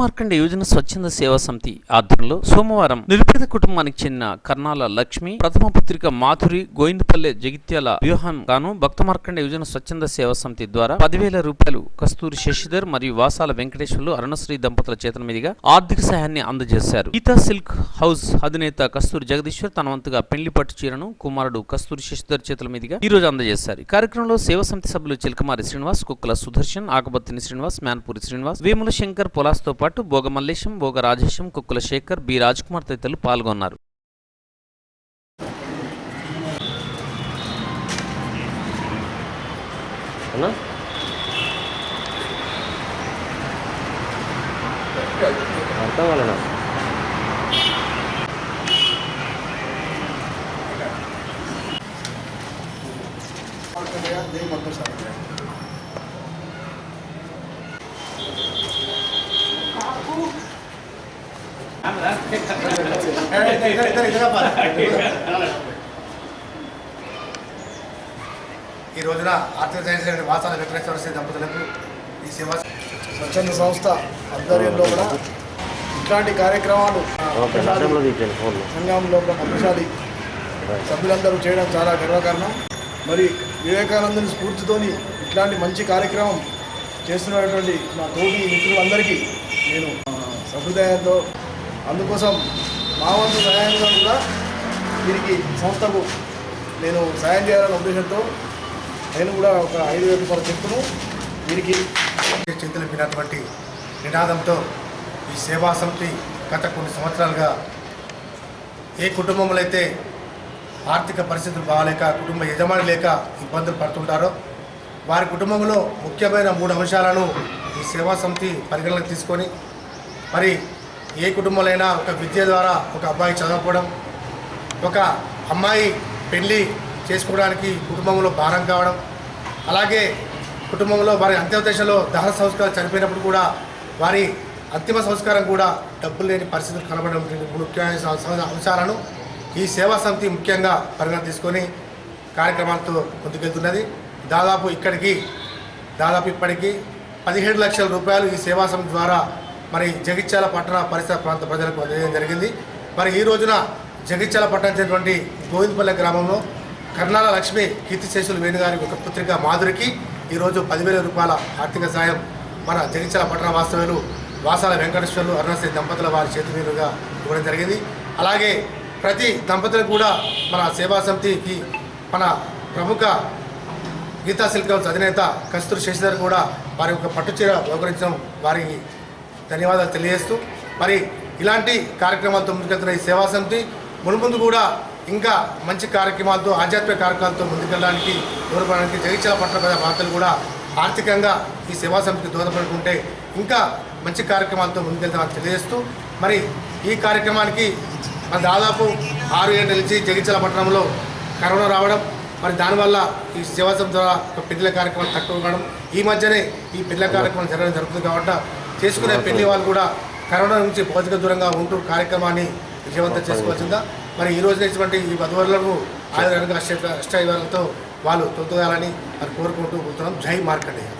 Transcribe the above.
మార్కండ యోజన స్వచ్ఛంద సేవా సమితి ఆధ్వర్యంలో సోమవారం నిరుపేద కుటుంబానికి చెందిన కర్నాల లక్ష్మి ప్రథమ పుత్రిక మాధురి గోయిందపల్లె జగిత్యాల వ్యూహం గాను భక్త మార్కండ యోజన స్వచ్ఛంద సేవా సమితి ద్వారా పదివేల రూపాయలు కస్తూరి శశిధర్ మరియు వాసాల వెంకటేశ్వర్లు అరుణశ్రీ దంపతుల చేతుల మీదుగా ఆర్థిక సహాయాన్ని అందజేశారు. గీతా సిల్క్ హౌస్ అధినేత కస్తూరి జగదీశ్వర్ తన వంతుగా పెళ్ళి పట్టు చీరను కుమారుడు కస్తూరి శశిధర్ చేతుల మీదుగా ఈ రోజు అందజేశారు. ఈ కార్యక్రమంలో సేవా సమితి సభ్యులు చిలకమారి శ్రీనివాస్ కుక్కల సుదర్శన్ ఆకబత్తిని శ్రీనివాస్ మ్యాన్పూరి శ్రీనివాస్ వేముల శంకర్ పొలాస్తో పాటు భోగ మల్లేశం భోగ రాజేశం కుక్కల శేఖర్ బి. కుమార్ తదితరులు పాల్గొన్నారు. అర్థం కాలేనా ఈ రోజున ఆర్థిక సైన్స్ వాసాల వెంకటేశ్వర శ్రీ దంపతులకు ఈ సేవ స్వచ్ఛంద సంస్థ ఆధ్వర్యంలో కూడా ఇట్లాంటి కార్యక్రమాలు సంఘంలో పద్మశాలి సభ్యులందరూ చేయడం చాలా గర్వకారణం. మరి వివేకానందుని స్ఫూర్తితోని ఇట్లాంటి మంచి కార్యక్రమం చేస్తున్నటువంటి నా తోటి మిత్రులందరికీ నేను సహృదయంతో అందుకోసం మా వంతు సహాయంగా కూడా దీనికి సంస్థకు నేను సాయం చేయాలనే ఉద్దేశంతో నేను కూడా ఒక ఐదు వేల రూపాయల చెక్కును దీనికి చింతలు నినాదంతో ఈ సేవా సమితి గత కొన్ని సంవత్సరాలుగా ఏ కుటుంబంలో అయితే ఆర్థిక పరిస్థితులు బాగాలేక కుటుంబ యజమాని లేక ఇబ్బందులు పడుతుంటారో వారి కుటుంబంలో ముఖ్యమైన మూడు అంశాలను ఈ సేవా సమితి పరిగణనకు తీసుకొని మరి ఏ కుటుంబంలో ఒక విద్య ద్వారా ఒక అబ్బాయి చదవకపోవడం ఒక అమ్మాయి పెళ్ళి చేసుకోవడానికి కుటుంబంలో భారం కావడం అలాగే కుటుంబంలో వారి అంత్యోదశలో దహన సంస్కారం చనిపోయినప్పుడు కూడా వారి అంతిమ సంస్కారం కూడా డబ్బులు లేని పరిస్థితులు కనబడడం ముఖ్యమైన అంశాలను ఈ సేవా సమితి ముఖ్యంగా పరిగణ తీసుకొని కార్యక్రమాలతో ముందుకెళ్తున్నది. దాదాపు ఇక్కడికి దాదాపు ఇప్పటికీ పదిహేడు లక్షల రూపాయలు ఈ సేవా సమితి ద్వారా మరి జగిత్యాల పట్టణ పరిసర ప్రాంత ప్రజలకు అందజేయడం జరిగింది. మరి ఈ రోజున జగిత్యాల పట్టణించినటువంటి గోవిందపల్లె గ్రామంలో కర్ణాల లక్ష్మి కీర్తిశేషులు వేణుగారి ఒక పుత్రిక మాధురికి ఈరోజు పదివేల రూపాయల ఆర్థిక సాయం మన జగిత్యాల పట్టణ వాస్తవ్యులు వాసాల వెంకటేశ్వర్లు అరుణశ్రీ దంపతుల వారి చేతి మీదుగా ఇవ్వడం జరిగింది. అలాగే ప్రతి దంపతులకు కూడా మన సేవా సమితికి మన ప్రముఖ గీతా సిల్క్ అధినేత కస్తూరి శశిధర్ కూడా వారి యొక్క పట్టుచీర వ్యవహరించడం వారికి ధన్యవాదాలు తెలియజేస్తూ మరి ఇలాంటి కార్యక్రమాలతో ముందుకెళ్తున్న ఈ సేవా సమితి మునుముందు కూడా ఇంకా మంచి కార్యక్రమాలతో ఆధ్యాత్మిక కార్యక్రమాలతో ముందుకెళ్ళడానికి దూరపడడానికి జగిత్యాల పట్టణ ప్రజల వార్తలు కూడా ఆర్థికంగా ఈ సేవా సమితికి దూరపడుకుంటే ఇంకా మంచి కార్యక్రమాలతో ముందుకెళ్తామని తెలియజేస్తూ మరి ఈ కార్యక్రమానికి మన దాదాపు ఆరు ఏళ్ళ నుంచి జగిత్యాల పట్టణంలో కరోనా రావడం మరి దానివల్ల ఈ సేవాసం ద్వారా ఒక కార్యక్రమాలు కార్యక్రమం తక్కువ కావడం ఈ మధ్యనే ఈ పిల్లల కార్యక్రమం జరగడం జరుగుతుంది కాబట్టి చేసుకునే పెళ్ళి వాళ్ళు కూడా కరోనా నుంచి భౌతిక దూరంగా ఉంటూ కార్యక్రమాన్ని విజయవంతం చేసుకోవాల్సిందా మరి ఈ రోజు ఇటువంటి ఈ వధువరులకు ఆయుర్వేద అష్ట అష్ట వాళ్ళు తొలగాలని మరి కోరుకుంటూ పోతున్నాం జై మార్కండేయ